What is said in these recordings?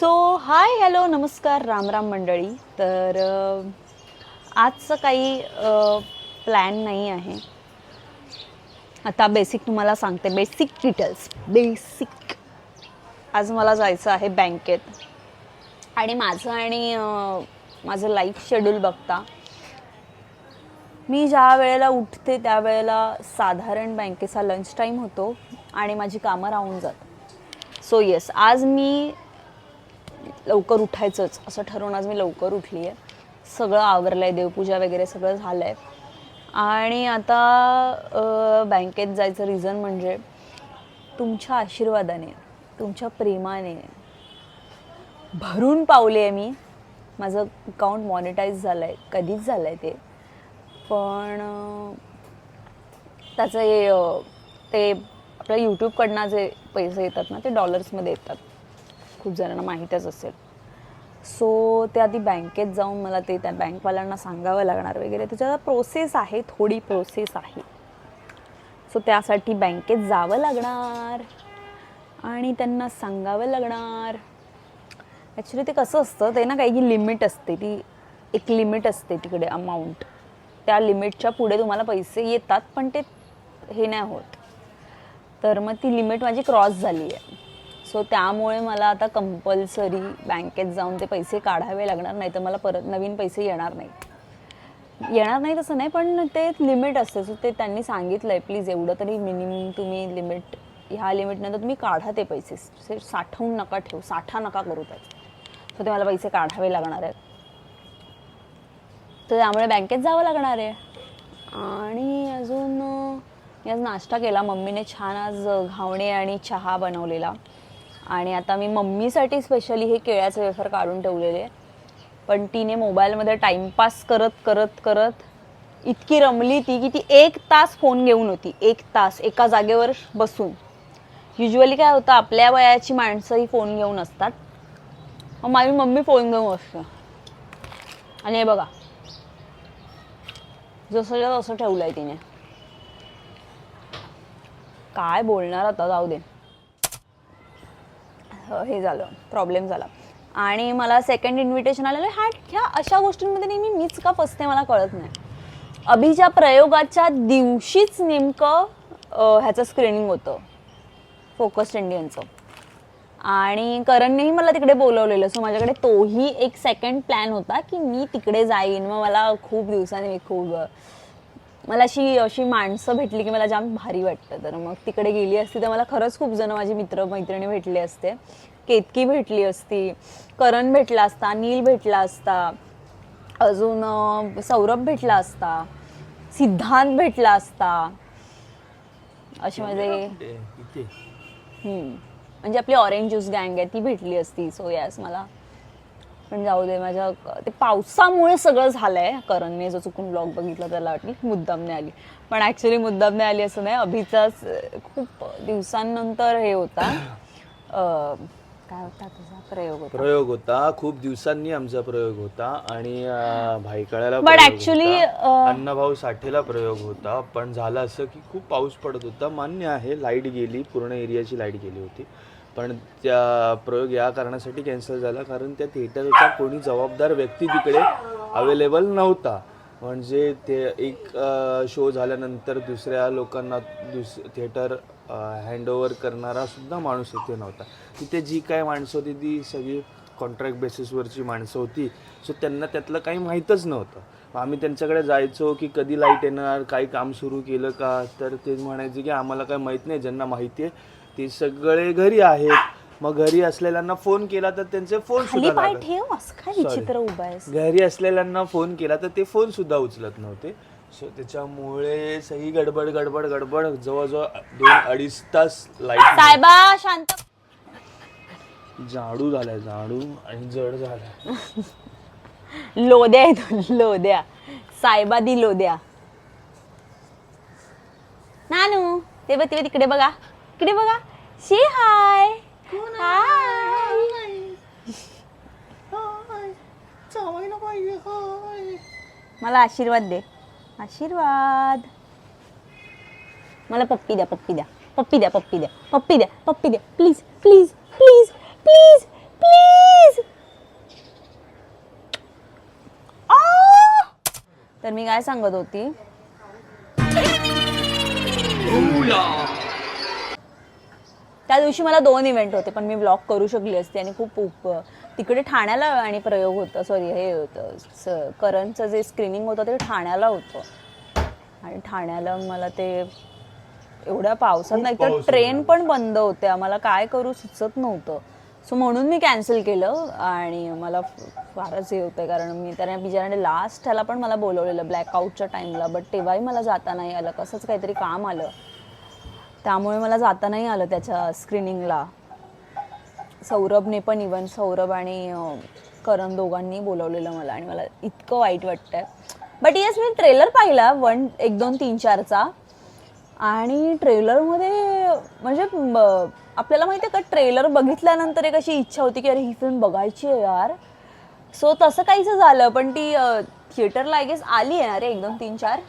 So hi hello नमस्कार राम राम मंडळी. तर आजचं काही प्लॅन नाही आहे. आता बेसिक तुम्हाला सांगते. बेसिक डिटेल्स बेसिक आज मला जायचं आहे बँकेत आणि माझं आणि माझं लाईफ शेड्यूल बघता. मी ज्या वेळेला उठते त्यावेळेला साधारण बँकेचा लंच टाईम होतो आणि माझी कामं राहून जातात. सो येस आज मी लवकर उठायचंच. असं ठरवून आज मी लवकर उठली आहे सगळं आवरलं आहे देवपूजा वगैरे सगळं झालं आहे आणि आता बँकेत जायचं रिझन म्हणजे तुमच्या आशीर्वादाने तुमच्या प्रेमाने भरून पावले आहे मी. माझं अकाउंट मॉनिटाईज झालं आहे कधीच झालं आहे ते. पण त्याचं हे ते आपल्या यूट्यूबकडनं जे पैसे येतात ना ते डॉलर्समध्ये येतात. खूप जणांना माहीतच असेल. सो ते आधी बँकेत जाऊन मला ते त्या बँकवाल्यांना सांगावं लागणार वगैरे. त्याच्यात प्रोसेस आहे थोडी प्रोसेस आहे. सो त्यासाठी बँकेत जावं लागणार आणि त्यांना सांगावं लागणार. ॲक्च्युली ते कसं असतं ते ना काही लिमिट असते. ती एक लिमिट असते तिकडे अमाऊंट त्या लिमिटच्या पुढे तुम्हाला पैसे येतात पण ते हे नाही होत. तर मग ती लिमिट माझी क्रॉस झाली आहे. सो त्यामुळे मला आता कंपल्सरी बँकेत जाऊन ते पैसे काढावे लागणार नाही तर मला परत नवीन पैसे येणार नाही येणार नाही तसं नाही पण ते लिमिट असते. सो ते त्यांनी सांगितलं आहे प्लीज एवढं तरी मिनिमम तुम्ही लिमिट ह्या लिमिटनंतर तुम्ही काढा ते पैसे. साठवून नका ठेवू साठा नका करू त्याचा सो ते मला पैसे काढावे लागणार आहेत. तर त्यामुळे बँकेत जावं लागणार आहे. आणि अजून मी आज नाश्ता केला. मम्मीने छान आज घावणे आणि चहा बनवलेला. आणि आता मी मम्मीसाठी स्पेशली हे केळ्याचे वेफर काढून ठेवलेले पण तिने मोबाईलमध्ये टाईमपास करत करत करत इतकी रमली ती की ती एक तास फोन घेऊन होती. एक तास एका जागेवर बसून. युजली काय होतं आपल्या वयाची माणसंही फोन घेऊन असतात. मग माझी मम्मी फोन घेऊन असतं आणि हे बघा. जसं तसं ठेवलं आहे तिने. काय बोलणार आता जाऊ दे. हे झालं प्रॉब्लेम झाला. आणि मला सेकंड इन्व्हिटेशन आलेलं ह्या ह्या अशा गोष्टींमध्ये नेहमी मीच का फसते मला कळत नाही. अभिच्या प्रयोगाच्या दिवशीच नेमकं ह्याचं स्क्रीनिंग होतं. फोकस्ड इंडियनचं आणि करणनेही मला तिकडे बोलवलेलं. सो माझ्याकडे तोही एक सेकंड प्लॅन होता की मी तिकडे जाईन. मग मला खूप दिवसांनी खूप मला अशी अशी माणसं भेटली की मला जाम भारी वाटतं. तर मग तिकडे गेली असती तर मला खरंच खूप जण माझी मित्र मैत्रिणी भेटले असते. केतकी भेटली असती करण भेटला असता नील भेटला असता अजून सौरभ भेटला असता सिद्धांत भेटला असता. अशी माझे. म्हणजे आपली ऑरेंज ज्यूस गँग आहे ती भेटली असती. सो यस मला पण जाऊ दे माझ्या ते पावसामुळे सगळं झालंय. करणने जो चुकून ब्लॉग बघितला त्याला वाटली मुद्दामने आली. पण ऍक्च्युली मुद्दामने आली असं नाही. अभिचाच अं, खूप दिवसांनंतर हे होता. काय होता तुझा प्रयोग होता. प्रयोग होता. खूप दिवसांनी आमचा प्रयोग होता आणि अं, भाईकळ्याला But प्रयोग actually, होता. अं, अण्णाभाऊ साठेला प्रयोग होता. पण झालं असं की खूप पाऊस पडत होता. मान्य आहे लाइट गेली पूर्ण एरियाची लाइट गेली होती. पण त्या प्रयोग या कारणासाठी कॅन्सल झाला. कारण त्या थिएटरचा कोणी जबाबदार व्यक्ती तिकडे अवेलेबल नव्हता. म्हणजे ते एक शो झाल्यानंतर दुसऱ्या लोकांना दुस थिएटर हँडओव्हर करणारा सुद्धा माणूस इथे नव्हता. तिथे जी काय माणसं होती ती सगळी कॉन्ट्रॅक्ट बेसिसवरची माणसं होती. सो त्यांना त्यातलं काही माहीतच नव्हतं. आम्ही त्यांच्याकडे जायचो की कधी लाइट येणार काही काम सुरू केलं का? तर ते म्हणायचे की आम्हाला काय माहीत नाही ज्यांना माहिती आहे ते सगळे घरी आहेत. मग घरी असलेल्यांना फोन केला तर त्यांचे फोन खाली सुद्धा पाय लागत ठेव असं काय Sorry. विचित्र उभा आहेस? घरी असलेल्यांना फोन केला तर ते फोन सुद्धा उचलत नव्हते. सो त्याच्यामुळे सही गडबड गडबड गडबड. जवळजवळ दोन अडीच तास लाइट साहेबा शांत. झाडू झालाय झाडू आणि जड झालाय. लोद्या येतो लोद्या. सायबादी लोद्या. नानू ते बघ ते तिकडे बघा. इकडे बघा. शी हाय. हाय. मला आशीर्वाद दे. आशीर्वाद. मला पप्पी द्या पप्पी द्या. पप्पी द्या पप्पी द्या. पप्पी द्या पप्पी द्या. Please please please please please. तर मी काय सांगत होती? त्या दिवशी मला दोन इव्हेंट होते पण मी ब्लॉग करू शकली असते आणि खूप तिकडे ठाण्याला आणि प्रयोग होतं सॉरी हे होतं करणचं जे स्क्रीनिंग होतं ते ठाण्याला होतं. आणि ठाण्याला मला ते एवढ्या पावसात नाही तर ट्रेन पण बंद होत्या मला काय करू सुचत नव्हतं. सो म्हणून मी कॅन्सल केलं आणि मला फारच हे होतं कारण मी त्याने बिचाराने लास्ट ह्याला पण मला बोलवलेलं ब्लॅकआउटच्या टाईमला बट तेव्हाही मला जाता नाही आलं. कसंच काहीतरी काम आलं. त्यामुळे मला जाता नाही आलं त्याच्या स्क्रीनिंगला सौरभने पण इवन सौरभ आणि करण दोघांनी बोलवलेलं मला आणि मला इतकं वाईट वाटतंय. बट येस मी ट्रेलर पाहिला. वन एक दोन तीन चारचा. आणि ट्रेलरमध्ये म्हणजे आपल्याला माहिती आहे का ट्रेलर बघितल्यानंतर एक अशी इच्छा होती की अरे ही फिल्म बघायची आहे यार. सो तसं काहीच झालं पण ती थिएटरला आय गेस आली आहे ना रे एक दोन तीन चार.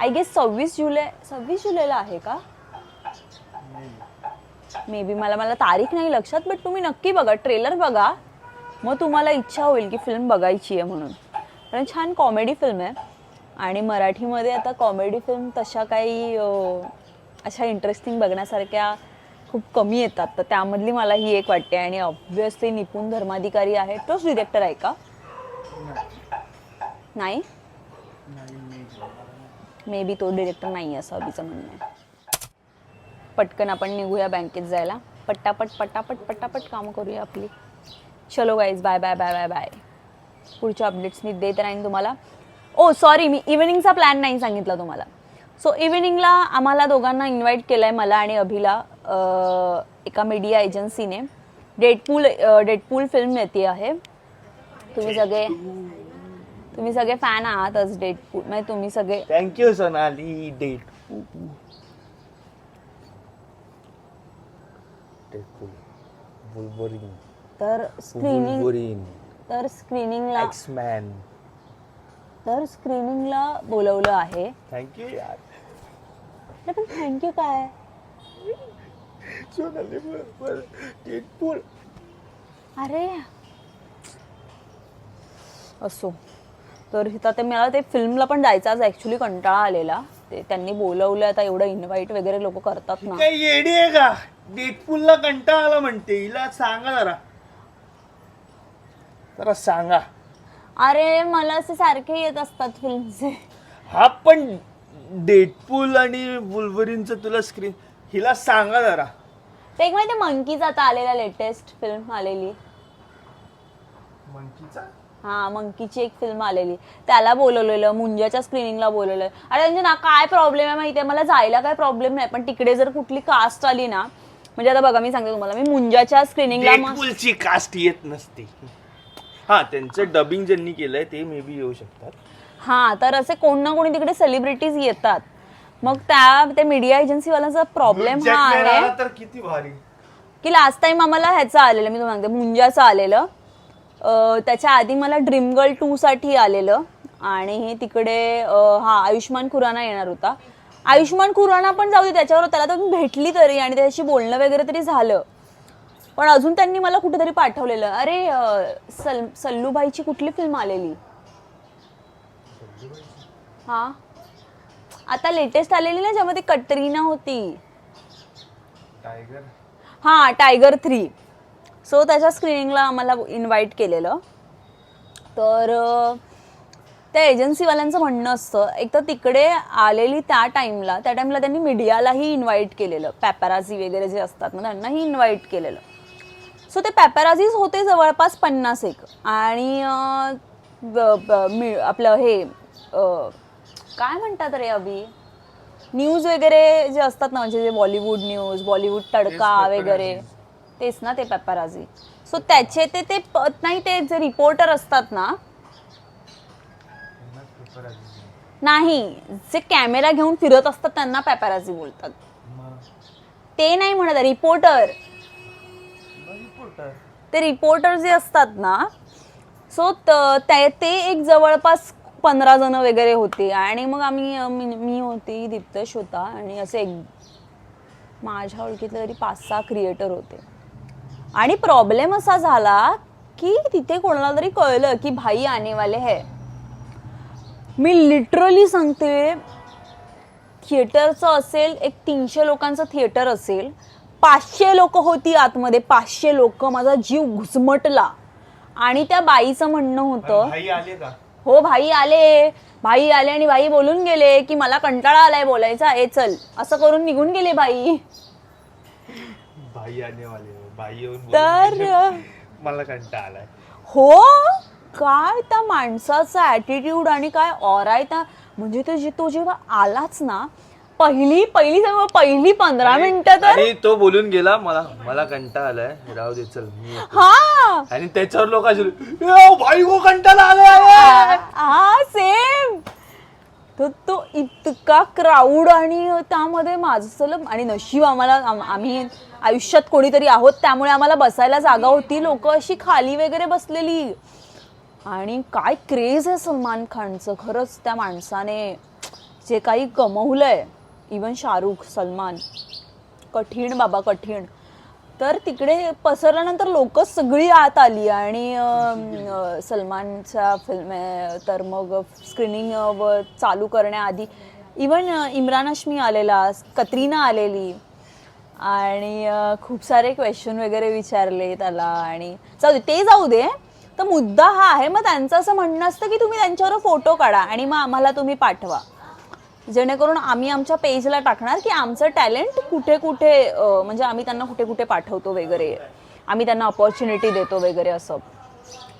आय गेस सव्वीस जुलै सव्वीस जुलैला आहे का? मे बी मला मला तारीख नाही लक्षात बट तुम्ही नक्की बघा ट्रेलर बघा. मग तुम्हाला इच्छा होईल की फिल्म बघायची आहे म्हणून. कारण छान कॉमेडी फिल्म आहे. आणि मराठीमध्ये आता कॉमेडी फिल्म तशा काही अशा इंटरेस्टिंग बघण्यासारख्या खूप कमी येतात. तर त्यामधली मला ही एक वाटते आणि ऑब्व्हियसली निपुण धर्माधिकारी आहे. तोच डिरेक्टर आहे का? नाही. मे बी तो डिरेक्टर नाही असं अभिचं म्हणणं आहे. पटकन आपण निघूया बँकेत जायला. पटापट पटापट पटापट कामं करूया आपली. चलो guys bye bye bye bye bye पुढच्या अपडेट्स मी देत राहीन तुम्हाला. ओ सॉरी मी इव्हिनिंगचा प्लॅन नाही सांगितला तुम्हाला. सो इव्हिनिंगला आम्हाला दोघांना इन्व्हाइट केलं आहे मला आणि अभिला एका मीडिया एजन्सीने डेटपूल डेटपूल फिल्म येते आहे. तुम्ही सगळे तुम्ही सगळे फॅन आहातच डेटपूल म्हणजे तुम्ही सगळे थँक्यू सोनाली. डेट तर स्क्रीनिंग तर स्क्रीनिंगला एक्समॅन तर स्क्रीनिंगला बोलवलं आहे. थँक्यू यार. अरे पण थँक्यू काय सोनाली अरे असो तर इथं ते मला ते फिल्मला पण जायचं आज ऍक्च्युली कंटाळा आलेला ते त्यांनी बोलवलं आता एवढं इन्व्हाइट वगैरे लोक करतात ना काय येडी आहे का डेटपूलला कंटाळा आला म्हणते हिला सांगा जरा जरा सांगा अरे मला असे सारखे येत असतात फिल्मचे हा पण डेटपूल आणि बुलबुरीनचं तुला स्क्रीन हिला सांगा जरा. ते एक माहिती मंकीज आता आलेला लेटेस्ट फिल्म आलेली. मंकीचा? हा मंकीची एक फिल्म आलेली. त्याला बोलवलेलं मुंजाच्या स्क्रीनिंगला बोलवलं अरे त्यांचे ना काय प्रॉब्लेम आहे माहितीये मला जायला काय प्रॉब्लेम नाही पण तिकडे जर कुठली कास्ट आली ना म्हणजे आता बघा मी सांगते तुम्हाला मी मुंजाच्या स्क्रीनिंगला मग कास्ट येत नसते. हा त्यांचं डबिंग ज्यांनी केलंय ते मे बी येऊ शकतात. हा तर असे कोण ना कोणी तिकडे सेलिब्रिटीज येतात. मग त्या त्या मीडिया एजन्सीवाल्यांचा प्रॉब्लेम हा जॅकमॅन आहे. तर किती भारी. की लास्ट टाइम आम्हाला ह्याचं आलेलं मी तुम्हाला सांगते मुंजाचं आलेलं. अं, त्याच्या आधी मला ड्रीम गर्ल टू साठी आलेलं. आणि तिकडे अं, हा आयुष्मान खुराना येणार होता. आयुष्मान खुराना पण जाऊ दे त्याच्यावर त्याला तर मी भेटली तरी आणि त्याच्याशी बोलणं वगैरे तरी झालं. पण अजून त्यांनी मला कुठेतरी पाठवलेलं. अरे अं, सल सल्लूबाईची कुठली फिल्म आलेली? हा. आता लेटेस्ट आलेली ना ज्यामध्ये कटरीना होती. टायगर हां टायगर थ्री सो त्याच्या स्क्रीनिंगला आम्हाला इन्व्हाइट केलेलं. तर त्या एजन्सीवाल्यांचं म्हणणं असतं एक तर तिकडे आलेली त्या टाईमला त्या टाईमला त्यांनी मीडियालाही इन्व्हाइट केलेलं. पॅपॅराझी वगैरे जे असतात ना त्यांनाही इन्व्हाइट केलेलं. सो ते पॅपॅराझीज होते जवळपास पन्नास एक. आणि आपलं हे काय म्हणतात रे अभि? न्यूज वगैरे जे असतात ना म्हणजे जे बॉलिवूड न्यूज बॉलिवूड तडका वगैरे. तेच ना. ते पॅपॅराझी सो त्याचे ते ते प- नाही ते जे रिपोर्टर असतात ना नाही जे कॅमेरा घेऊन फिरत असतात त्यांना पॅपॅराझी बोलतात. ते नाही म्हणत रिपोर्टर ते रिपोर्टर जे असतात ना सो ते एक जवळपास पंधरा जण वगैरे होते. आणि मग आम्ही मी मी होती दीप्तेश होता. आणि असे एक माझ्या ओळखीतले तरी पाच सहा क्रिएटर होते. आणि प्रॉब्लेम असा झाला की तिथे कोणाला तरी कळलं की भाई आने वाले है. मी लिटरली सांगते थिएटरचं असेल एक तीनशे लोकांचं थिएटर असेल पाचशे लोक होती आतमध्ये पाचशे लोक. माझा जीव घुसमटला. आणि त्या बाईचं म्हणणं होतं भाई आले का? हो भाई आले. भाई आले आणि भाई बोलून गेले की मला कंटाळा आलाय बोलायचा. ए चल. असं करून निघून गेले बाई भाई आने वाले. हो. भाई येऊन बोलून तर? गेले. मला कंटाळा आलाय. हो? काय त्या माणसाचा ऍटिट्यूड आणि काय ऑर आहे त्या? म्हणजे तो जे तो जेव्हा आलाच ना पहिली पहिली पहिली पंधरा मिनिटं तर आणि तो बोलून गेला मला मला कंटाळा आलाय. राहू दे चल मी येतो." हा. आणि त्याच्यावर लोक असे "ए, भाई को कंटाळा आलाय हा सेम तर तो इतका क्राऊड आणि त्यामध्ये माझं चल आणि नशीब आम्हाला आम- आम्ही आयुष्यात कोणीतरी आहोत त्यामुळे आम्हाला बसायला जागा होती. लोक अशी खाली वगैरे बसलेली. आणि काय क्रेज आहे सलमान खानचं. खरंच त्या माणसाने जे काही कमवलंय इवन शाहरुख सलमान कठीण बाबा कठीण. तर तिकडे पसरल्यानंतर लोक सगळी आत आली आणि सलमानच्या फिल्म आहे, तर मग स्क्रीनिंग चालू करण्याआधी इवन इम्रान अश्मी आलेला कत्रीना आलेली आणि खूप सारे क्वेश्चन वगैरे विचारले त्याला आणि जाऊ दे ते जाऊ दे. तर मुद्दा हा आहे मग त्यांचं असं म्हणणं असतं की तुम्ही त्यांच्यावर फोटो काढा आणि मग आम्हाला तुम्ही पाठवा. जेणेकरून आम्ही आमच्या पेजला टाकणार की आमचं टॅलेंट कुठे कुठे म्हणजे आम्ही त्यांना कुठे कुठे पाठवतो वगैरे. आम्ही त्यांना अपॉर्च्युनिटी देतो वगैरे असं.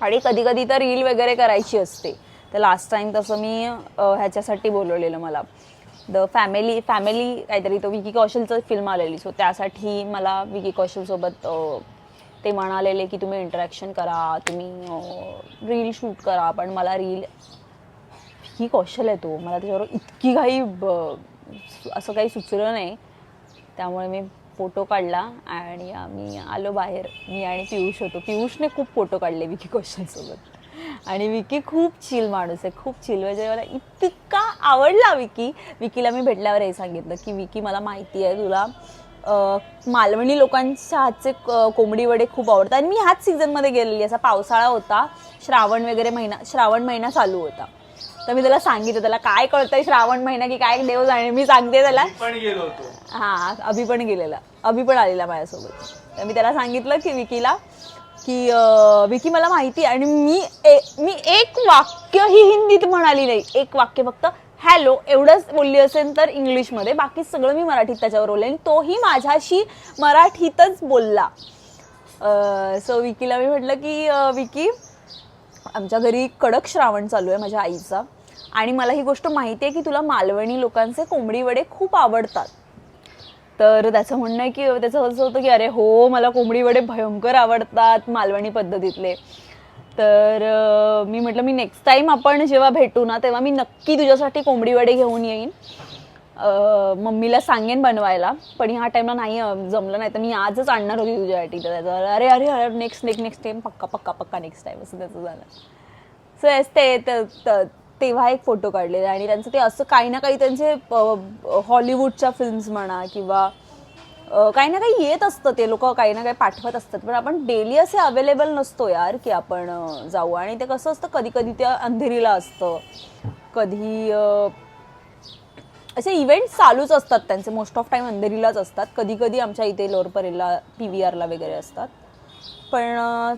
आणि कधी कधी तर रील वगैरे करायची असते. तर लास्ट टाइम तसं मी ह्याच्यासाठी बोलवलेलं मला. द फॅमिली फॅमिली काहीतरी तो विकी कौशलचं फिल्म आलेली. सो त्यासाठी मला विकी कौशलसोबत ते म्हणालेले की तुम्ही इंटरॅक्शन करा तुम्ही रील शूट करा. पण मला रील इतकी कौशल आहे तो. मला त्याच्यावर इतकी काही ब- असं काही सुचलं नाही. त्यामुळे मी फोटो काढला आणि आम्ही आलो बाहेर. मी आणि पियुष होतो. पियुषने खूप फोटो काढले विकी कौशलसोबत आणि विकी खूप चिल माणूस आहे. खूप चिल म्हणजे मला इतका आवडला विकी. विकीला मी भेटल्यावर हे सांगितलं की विकी मला माहिती आहे तुला मालवणी लोकांच्या हातचे क- कोंबडी वडे खूप आवडतात. आणि मी ह्याच सीझनमध्ये गेलेली असा पावसाळा होता. श्रावण वगैरे महिना श्रावण महिना चालू होता. तर मी त्याला सांगितलं त्याला काय कळतंय श्रावण महिना की काय देव जाणे मी सांगते त्याला. पण गेलो होतो. हा अभि पण गेलेला. अभि पण आलेला माझ्यासोबत. तर मी त्याला सांगितलं की विकीला की विकी मला माहिती आहे आणि मी ए- मी एक वाक्यही हिंदीत म्हणाली नाही. एक वाक्य फक्त हॅलो एवढंच बोलली असेल तर इंग्लिशमध्ये बाकी सगळं मी मराठीत त्याच्यावर बोलले. आणि तोही माझ्याशी मराठीतच बोलला. सो विकीला मी म्हटलं की विकी आमच्या घरी कडक श्रावण चालू आहे माझ्या आईचा. आणि मला ही गोष्ट माहिती आहे की तुला मालवणी लोकांचे कोंबडी वडे खूप आवडतात. तर त्याचं म्हणणं आहे की त्याचं असं होतं की अरे हो मला कोंबडी वडे भयंकर आवडतात मालवणी पद्धतीतले. तर मी म्हटलं मी नेक्स्ट टाईम आपण जेव्हा भेटू ना तेव्हा मी नक्की तुझ्यासाठी कोंबडी वडे घेऊन येईन. मम्मीला सांगेन बनवायला पण ह्या टाईमला नाही जमलं नाही. तर मी आजच आणणार होती तुझ्यासाठी तर त्याचं अरे अरे अरे नेक्स्ट नेक्स्ट नेक्स्ट टाईम पक्का पक्का पक्का नेक्स्ट टाईम असं त्याचं झालं. सो येस ते त- तेव्हा एक फोटो काढलेले आणि त्यांचं ते असं काही ना काही त्यांचे हॉलिवूडच्या फिल्म्स म्हणा किंवा काही ना काही येत असतं. ते लोक काही ना काही पाठवत असतात. पण आपण डेली असे अवेलेबल नसतो यार की आपण जाऊ. आणि ते कसं असतं कधी कधी त्या अंधेरीला असतं. कधी असे इव्हेंट चालूच असतात त्यांचे. मोस्ट ऑफ टाईम अंधेरीलाच असतात. कधी कधी आमच्या इथे लोरपरेला पी व्ही आरला वगैरे असतात. पण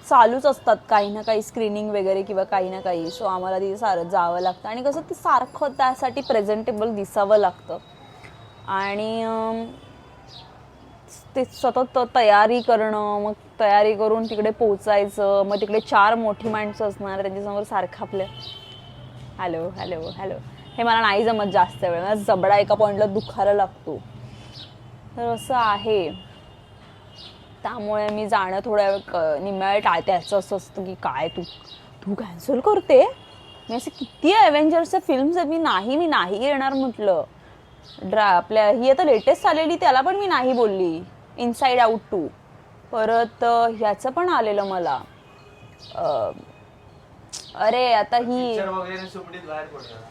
चालूच असतात काही ना काही स्क्रीनिंग वगैरे किंवा काही ना काही. सो आम्हाला तिथे सारं जावं लागतं. आणि कसं ते सारखं त्यासाठी प्रेझेंटेबल दिसावं लागतं. आणि ते सतत तयारी करणं मग तयारी करून तिकडे पोचायचं मग तिकडे चार मोठी माणसं असणार त्यांच्यासमोर सारखं आपलं. हॅलो हॅलो हॅलो हे मला नाही जमत जास्त वेळ. मला जबडा एका पॉईंटला दुखायला लागतो. तर असं आहे. त्यामुळे मी जाणं थोड्या वेळ क- निम्म्या वेळ टाळते. असं असं असतं की काय तू तू कॅन्सल करते? मी असे किती अव्हेंजर्सच्या फिल्म्स आहेत मी नाही मी नाही येणार म्हटलं. ड्रा आपल्या ही आता लेटेस्ट आलेली त्याला पण मी नाही बोलली. इनसाईड आउट टू परत ह्याचं पण आलेलं मला. अरे आता ही वगैरे सुमडीत बाहेर पडतात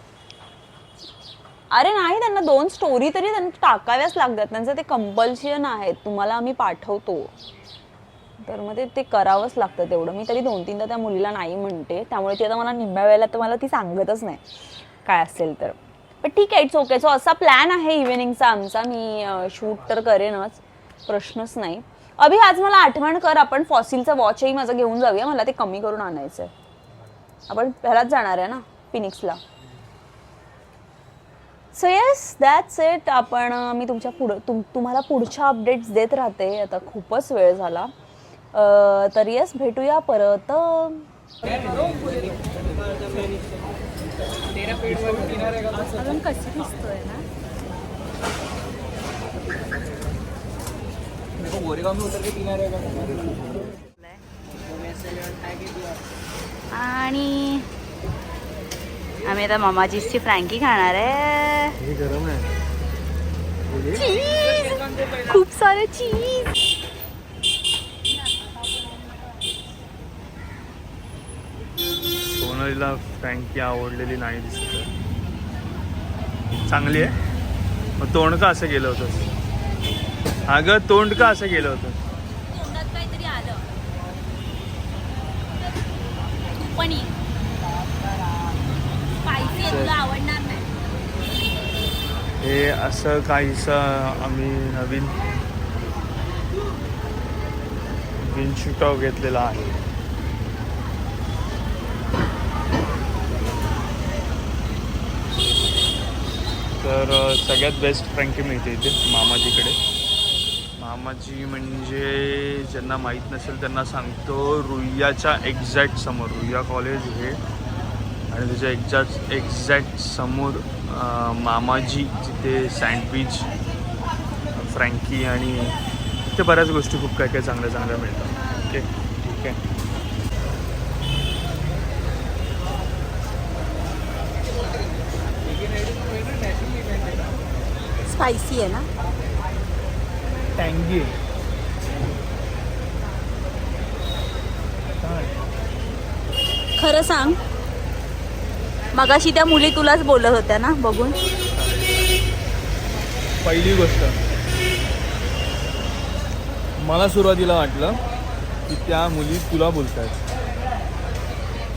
अरे नाही त्यांना दोन स्टोरी तरी त्यांना टाकाव्याच लागतात. त्यांचं ते कंपल्शन आहे तुम्हाला आम्ही पाठवतो. तर मग ते ते करावंच लागतं तेवढं. मी तरी दोन तीनदा त्या मुलीला नाही म्हणते. त्यामुळे ती आता मला निम्म्या वेळेला तर मला ती सांगतच नाही काय असेल तर. पण ठीक आहे इट्स ओके सो असा प्लॅन आहे इव्हिनिंगचा आमचा. मी शूट तर करेनच. प्रश्नच नाही. अभि आज मला आठवण कर. आपण फॉसिलचं वॉचही माझं घेऊन जाऊया. मला ते कमी करून आणायचं आहे आपण ह्यालाच जाणार आहे ना? फिनिक्सला सो येस दॅट्स इट आपण मी तुमच्या पुढं तुम तुम्हाला पुढच्या अपडेट्स देत राहते. आता खूपच वेळ झाला. तर येस भेटूया परत अजून कशी दिसतोय ना? आणि आम्ही आता मामाजीची फ्रँकी खाणार आहे. हे गरम आहे. चीज. खूप सारे चीज. सोनालीला फ्रँकी आवडलेली नाही दिसत. चांगली आहे. मग तोंड का असं गेलं होतं अगं तोंड का असं गेलं होतं तोंडात काहीतरी आलं पण स्पायसी तुला आवडणार नाही हे असं काहीसं आम्ही नवीन विनशुटाव घेतलेला आहे. तर सगळ्यात बेस्ट फ्रँकी मिळते इथे मामाजीकडे. मामाजी म्हणजे ज्यांना माहीत नसेल त्यांना सांगतो रुईयाच्या एक्झॅक्ट समोर रुईया कॉलेज हे आणि त्याच्या एक्झॅक्ट एक्झॅक्ट समोर मामाजी जिथे सँडविच फ्रँकी आणि ते बऱ्याच गोष्टी खूप काय काय चांगल्या चांगल्या मिळतात. ओके ठीक आहे स्पायसी आहे ना? टँगी खरं सांग मगाशी त्या मुली तुलाच बोलत होत्या ना बघून. पहिली गोष्ट. मला सुरुवातीला वाटलं की त्या मुली तुला बोलत आहेत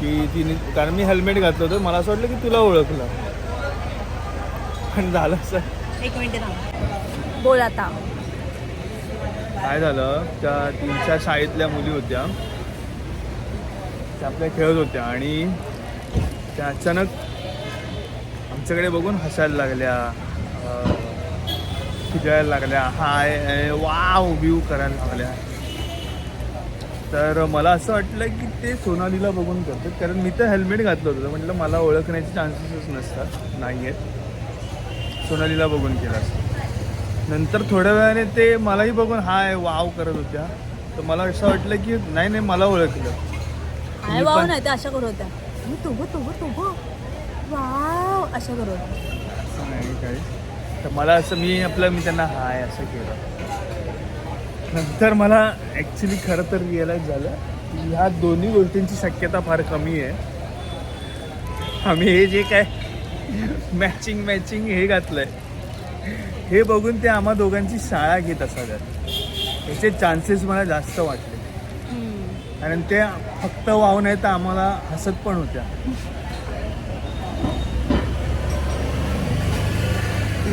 की तिने कारण मी हेल्मेट घातलं होतं मला असं वाटलं की तुला ओळखलं. पण झालं असं. एक मिनिट थांब. बोल आता. काय झालं त्या तीनच्या शाळेतल्या मुली होत्या. त्या आपल्या खेळत होत्या आणि त्या अचानक आमच्याकडे बघून हसायला लागल्या अं, खिदळायला लागल्या हाय वाव व्ह्यू करायला लागल्या. तर मला असं वाटलं की ते सोनालीला बघून करतात कारण मी तर हेल्मेट घातलं होतं. म्हटलं मला ओळखण्याचे चान्सेसच नसतात नाही आहेत सोनालीला बघून केलं असतं. नंतर थोड्या वेळाने ते मलाही बघून हाय वाव करत होत्या. तर मला असं वाटलं की नाही नाही मला ओळखलं. हाय वाव नाही अशा करत होत्या. "अरे, तो तुगो तुगो वाव अशा करत होत्या असं नाही तर मला असं मी आपलं मी त्यांना हाय असं केलं. नंतर मला ॲक्च्युली खरं तर रिअलाईज झालं की ह्या दोन्ही गोष्टींची शक्यता फार कमी आहे. आम्ही हे जे काय मॅचिंग मॅचिंग हे घातलंय. हे बघून ते आम्हा दोघांची शाळा घेत असाव्यात याचे चान्सेस मला जास्त वाटले. कारण ते फक्त वाव नाही तर आम्हाला हसत पण होत्या.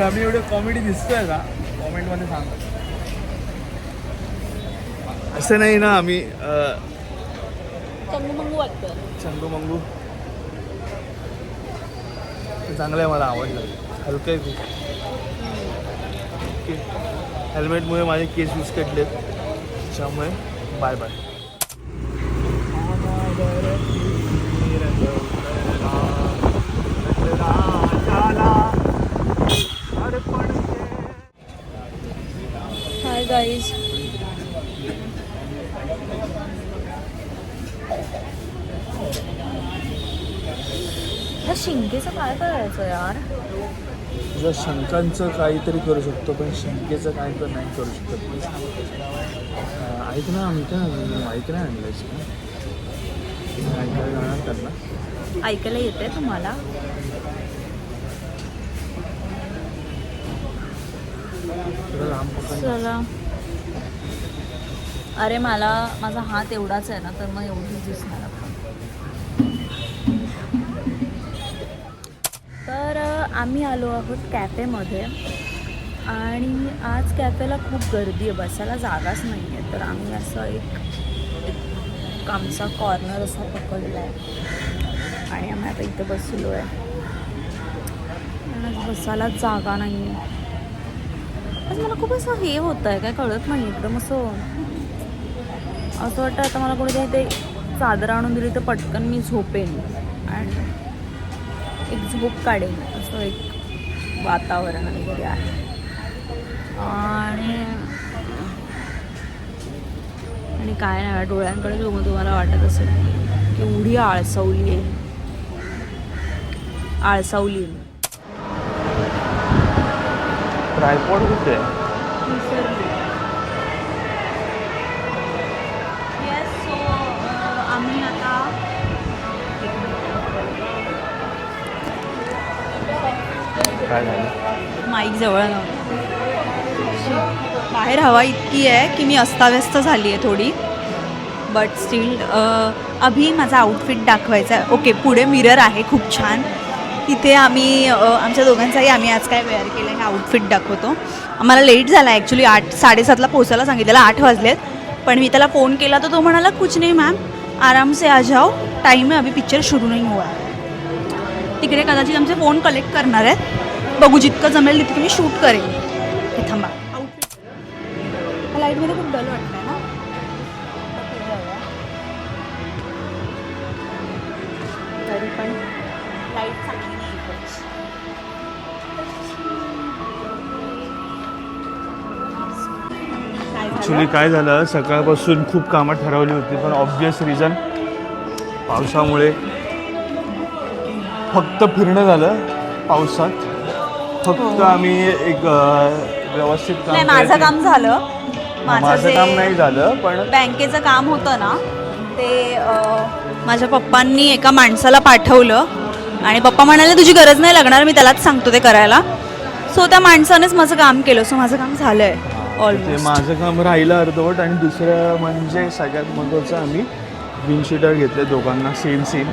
आम्ही एवढं कॉमेडी दिसतोय का? कॉमेंटमध्ये सांगा. असं नाही ना आम्ही अं, चंगू मंगू वाटतं. चंगू मंगू ते चांगलं आहे मला आवडलं हलकं आहे खूप हेल्मेटमुळे माझे केस विस्कटलेत. त्याच्यामुळे बाय बाय हाय गाईज ह्या शिंकेचं काय करायचं यार? तुझ्या शंकांचं काहीतरी करू शकतो पण शंकेचं काय तर नाही करू शकत. अं, ऐक ना आम्ही का ऐक नाही आणलंयस का ऐकायला जाणार त्यांना ऐकायला येते तुम्हाला. तुला लांब पकडून चला. अरे मला माझा हात एवढाच आहे ना तर मग एवढीच दिसणार आपण. तर आम्ही आलो आहोत कॅफेमध्ये आणि आज कॅफेला खूप गर्दी आहे बसायला जागाच नाही आहे तर आम्ही असं एक आमचा कॉर्नर असा पकडला आहे आणि आम्ही आता इथे बसलो आहे आज बसायला जागा नाही आहे आज मला खूप असं हे होत आहे काय कळत नाही एकदम असं असं वाटतं आता मला कोणीतरी ते चादर आणून दिली तर पटकन मी झोपेन. आणि एक झोप काढेन. असं एक वातावरण वगैरे आहे. आणि आणि काय नाही डोळ्यांकडे जो तुम्हाला वाटत असेल की एवढी आळसावली आहे. आळसावली ट्रायपॉड कुठे आहे? काय झालं? माईक जवळ नव्हतं. बाहेर हवा इतकी आहे की मी अस्ताव्यस्त झाली आहे थोडी. बट स्टील अभि माझा आउटफिट दाखवायचा आहे. ओके पुढे मिरर आहे खूप छान. तिथे आम्ही आमच्या दोघांचाही आम्ही आज काय वेअर केलं आहे आउटफिट दाखवतो. आम्हाला लेट झाला ॲक्च्युली आठ साडेसातला पोचायला सांगितलेला आठ वाजलेत. पण मी त्याला फोन केला तर तो म्हणाला कुछ नाही मॅम आराम से आ जाओ. टाईम आहे अभी पिक्चर शुरू नाही हुआ तिकडे कदाचित आमचे फोन कलेक्ट करणार आहेत. बघू जितकं जमेल तितकं मी शूट करेन. हे थांबा. आउटफिट लाईटमध्ये खूप डल वाटतंय ना? तरी पण लाइट चांगली नाही इकडची. काय ॲक्च्युली झालं? काय झालं? सकाळपासून खूप कामं ठरवली होती पण ऑब्वियस रिझन पावसामुळे फक्त फिरणं झालं पावसात. फक्त आम्ही एक व्यवस्थित. नाही काम माझं करायचं- काम झालं. माझं जे काम नाही झालं पण बँकेचं काम होतं ना ते अ, माझ्या पप्पांनी एका माणसाला पाठवलं. आणि पप्पा म्हणाले तुझी गरज नाही लागणार मी त्यालाच सांगतो ते करायला. सो त्या माणसानेच माझं काम केलं. सो माझं काम झालं आहे ते ऑलमोस्ट माझं काम राहिलं अर्धवट आणि दुसरं म्हणजे सगळ्यात महत्त्वाचं आम्ही विनशीटर घेतले दोघांना सेम सेम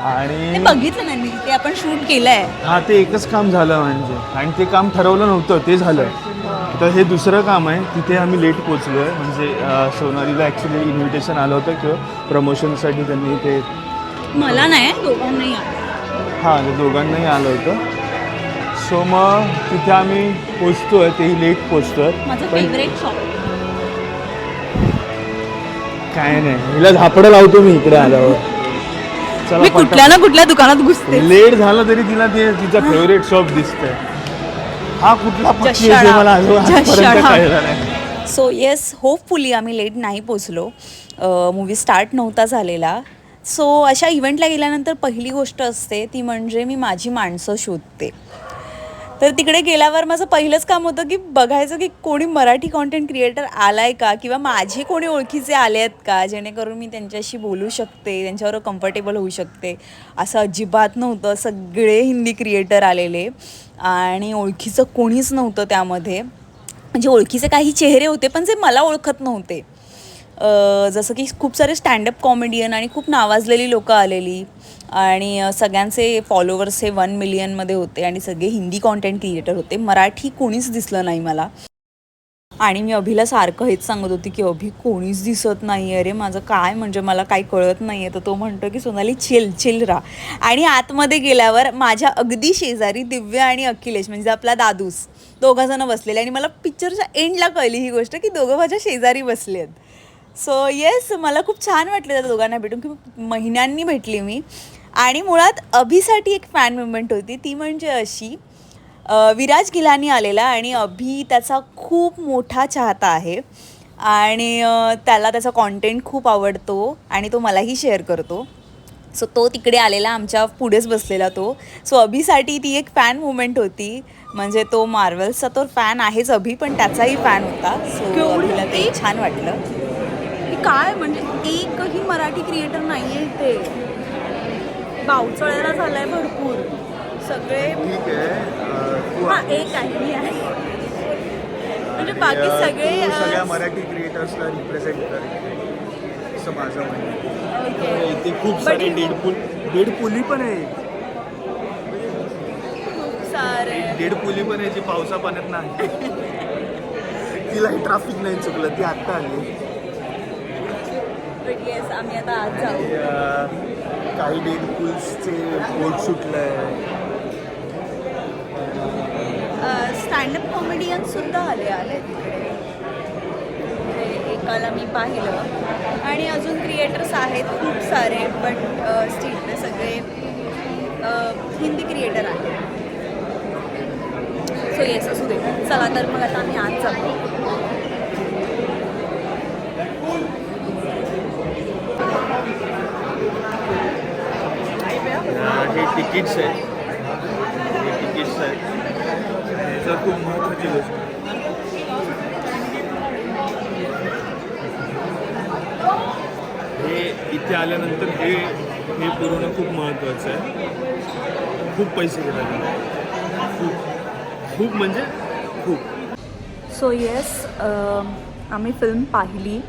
ते आणि बघितलं नाही मी. ते आपण शूट केलं आहे हा ते एकच काम झालं म्हणजे. आणि ते काम ठरवलं नव्हतं ते झालं. तर हे दुसरं काम आहे तिथे आम्ही लेट पोचलो आहे म्हणजे अं, सोनालीला ॲक्च्युली इन्व्हिटेशन आलं होतं किंवा प्रमोशनसाठी त्यांनी ते मला नाही दोघांनाही आलं. हां ते दोघांनाही आलं होतं. सो मग तिथे आम्ही पोचतो आहे तेही लेट पोचतो माझं आहे पण फेवरेट शॉप काय नाही हिला झापडं लावतो मी इकडे आल्यावर. चला मी कुठल्या ना कुठल्या दुकानात घुसते. लेट झालं तरी तिला ते तिचा फेवरेट शॉप दिसतंय. हा कुठला पक्षी आहे ते जशाळा. मला अजून आजपर्यंत जशाळा. कळलं नाही. सो येस होपफुली आम्ही लेट नाही पोचलो. मूवी स्टार्ट नव्हता झालेला. सो अशा इव्हेंटला गेल्यानंतर पहिली गोष्ट असते ती म्हणजे मी माझी माणसं शोधते. तर तिकडे गेल्यावर माझं पहिलंच काम होतं की बघायचं की कोणी मराठी कॉन्टेंट क्रिएटर आला आहे का? किंवा माझे कोणी ओळखीचे आले आहेत का? जेणेकरून मी त्यांच्याशी बोलू शकते त्यांच्यावर कम्फर्टेबल होऊ शकते. असं अजिबात नव्हतं. सगळे हिंदी क्रिएटर आलेले. आणि ओळखीचं कोणीच नव्हतं त्यामध्ये. म्हणजे ओळखीचे काही चेहरे होते पण जे मला ओळखत नव्हते. जसं की खूप सारे स्टँडअप कॉमेडियन आणि खूप नावाजलेली लोकं आलेली. आणि सगळ्यांचे फॉलोवर्स हे वन मिलियनमध्ये होते आणि सगळे हिंदी कॉन्टेंट क्रिएटर होते. मराठी कोणीच दिसलं नाही मला. आणि मी अभिला सारखं हेच सांगत होती की अभि कोणीच दिसत नाही अरे माझं. काय? म्हणजे मला काही कळत नाही आहे तर तो म्हणतो की सोनाली चिल चिल राहा. आणि आतमध्ये गेल्यावर माझ्या अगदी शेजारी दिव्या आणि अखिलेश म्हणजे आपला दादूस दोघंजणं बसलेले. आणि मला पिक्चरच्या एंडला कळली ही गोष्ट की दोघं माझ्या शेजारी बसले आहेत सो येस मला खूप छान वाटलं त्या दोघांना भेटून. की महिन्यांनी भेटली मी. आणि मुळात अभिसाठी एक फॅन मुवमेंट होती. ती म्हणजे अशी विराज गिलानी आलेला आणि अभि त्याचा खूप मोठा चाहता आहे. आणि त्याला त्याचा कॉन्टेंट खूप आवडतो आणि तो मलाही शेअर करतो. सो तो तिकडे आलेला आमच्या पुढेच बसलेला तो. सो अभिसाठी ती एक फॅन मुवमेंट होती. म्हणजे तो मार्वल्सचा तो फॅन आहेच अभि पण त्याचाही फॅन होता. सो अभिला ते छान वाटलं. काय? म्हणजे एकही मराठी क्रिएटर नाही आहे इथे. पावसाळ्याला झालाय भरपूर. सगळे ठीक आहे. हा एक आहे मी आहे. म्हणजे बाकी सगळे सगळ्या मराठी क्रिएटर्सला रिप्रेझेंट करेल असं माझं म्हणणं आहे. ओके. इथे खूप सारे डेडपूल डेडपुली पण आहे. खूप सारे. डेडपुली पण आहे जी पावसा पाण्यात नाही. तिलाही ट्राफिक नाही चुकलं ती आत्ता आली. बट येस आम्ही आता आज जाऊ. काही डेडपुल्सचे बोट सुटलंय स्टँडअप कॉमेडियन सुद्धा आले आले. तिकडे ते एकाला मी पाहिलं. आणि अजून क्रिएटर्स आहेत खूप सारे बट स्टील ते सगळे हिंदी क्रिएटर आहेत. सो येस असू दे. चला तर मग आता आम्ही आज जातो हे तिकीट्स आहेत. हे तिकीट्स आहेत. ह्याच्यात खूप महत्त्वाची गोष्ट. हे इथे आल्यानंतर हे हे पूर्ण खूप महत्त्वाचं आहे. खूप पैसे घेतात. खूप. खूप म्हणजे खूप. सो येस आम्ही फिल्म पाहिली.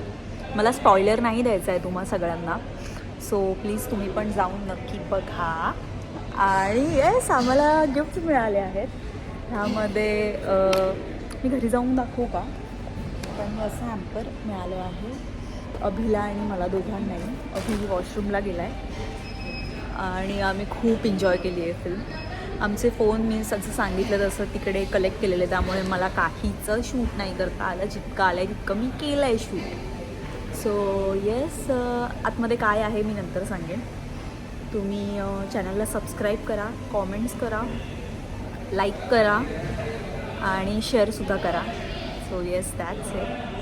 मला स्पॉइलर नाही द्यायचं आहे तुम्हा सगळ्यांना. सो प्लीज तुम्ही पण जाऊन नक्की बघा. आणि येस आम्हाला गिफ्ट मिळाले आहेत. ह्यामध्ये मी घरी जाऊन दाखवू का? पण असं हॅम्पर मिळालं आहे. अभिला आणि मला दोघांनाही. अभि वॉशरूमला गेला आहे आणि आम्ही खूप एन्जॉय केली आहे फिल्म आमचे फोन मी जसं सांगितलं तसं तिकडे कलेक्ट केलेले त्यामुळे मला काहीच शूट नाही करता आलं. जितकं आलं आहे तितकं मी केलं आहे शूट सो येस uh, आतमध्ये काय आहे मी नंतर सांगेन. तुम्ही uh, चॅनलला सबस्क्राईब करा कॉमेंट्स करा लाईक करा आणि शेअरसुद्धा करा. So yes that's it